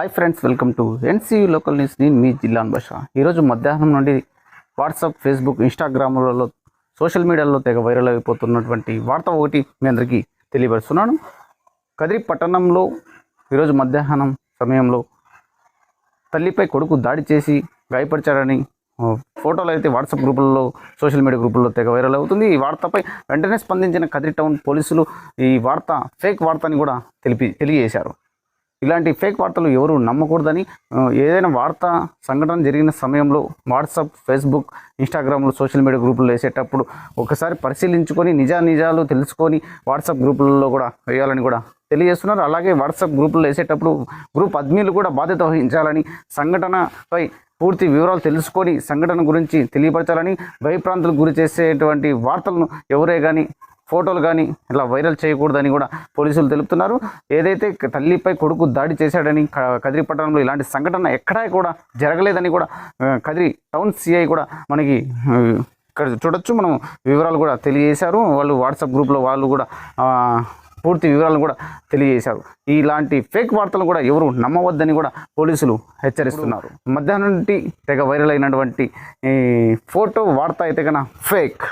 Hi friends welcome to NCU local news నేను మీ జిల్లాన్ భాష ఈరోజు మధ్యాహ్నం నుండి వాట్సాప్ ఫేస్బుక్ ఇన్స్టాగ్రామ్లలో సోషల్ మీడియాలో తెగ వైరల్ అయిపోతున్నటువంటి వార్త ఒకటి మీ అందరికీ తెలియపరుస్తున్నాను. కదిరి పట్టణంలో ఈరోజు మధ్యాహ్నం సమయంలో తల్లిపై కొడుకు దాడి చేసి గాయపరిచారని ఫోటోలు అయితే వాట్సాప్ గ్రూపుల్లో సోషల్ మీడియా గ్రూపుల్లో తెగ వైరల్ అవుతుంది. ఈ వార్తపై వెంటనే స్పందించిన కదిరి టౌన్ పోలీసులు ఈ వార్త ఫేక్ వార్త అని కూడా తెలిపి తెలియజేశారు. ఇలాంటి ఫేక్ వార్తలు ఎవరు నమ్మకూడదని ఏదైనా వార్త సంఘటన జరిగిన సమయంలో వాట్సాప్ ఫేస్బుక్ ఇన్స్టాగ్రామ్లో సోషల్ మీడియా గ్రూపుల్లో వేసేటప్పుడు ఒకసారి పరిశీలించుకొని నిజా నిజాలు తెలుసుకొని వాట్సాప్ గ్రూపులలో కూడా వేయాలని కూడా తెలియజేస్తున్నారు. అలాగే వాట్సాప్ గ్రూపుల్లో వేసేటప్పుడు గ్రూప్ అడ్మిన్లు కూడా బాధ్యత వహించాలని సంఘటనపై పూర్తి వివరాలు తెలుసుకొని సంఘటన గురించి తెలియపరచాలని భయప్రాంతులకు గురి చేసేటువంటి వార్తలను ఎవరే కానీ ఫోటోలు కానీ ఇలా వైరల్ చేయకూడదని కూడా పోలీసులు తెలుపుతున్నారు. ఏదైతే తల్లిపై కొడుకు దాడి చేశాడని క- కదిరి పట్టణంలో ఇలాంటి సంఘటన ఎక్కడా కూడా జరగలేదని కూడా కదిరి టౌన్ సిఐ కూడా మనకి ఇక్కడ చూడొచ్చు. మనం వివరాలు కూడా తెలియజేశారు. వాళ్ళు వాట్సాప్ గ్రూప్లో వాళ్ళు కూడా పూర్తి వివరాలు కూడా తెలియజేశారు. ఇలాంటి ఫేక్ వార్తలు కూడా ఎవరు నమ్మవద్దని కూడా పోలీసులు హెచ్చరిస్తున్నారు. మధ్యాహ్నం నుండి తెగ వైరల్ అయినటువంటి ఈ ఫోటో వార్త అయితే కన్నా ఫేక్.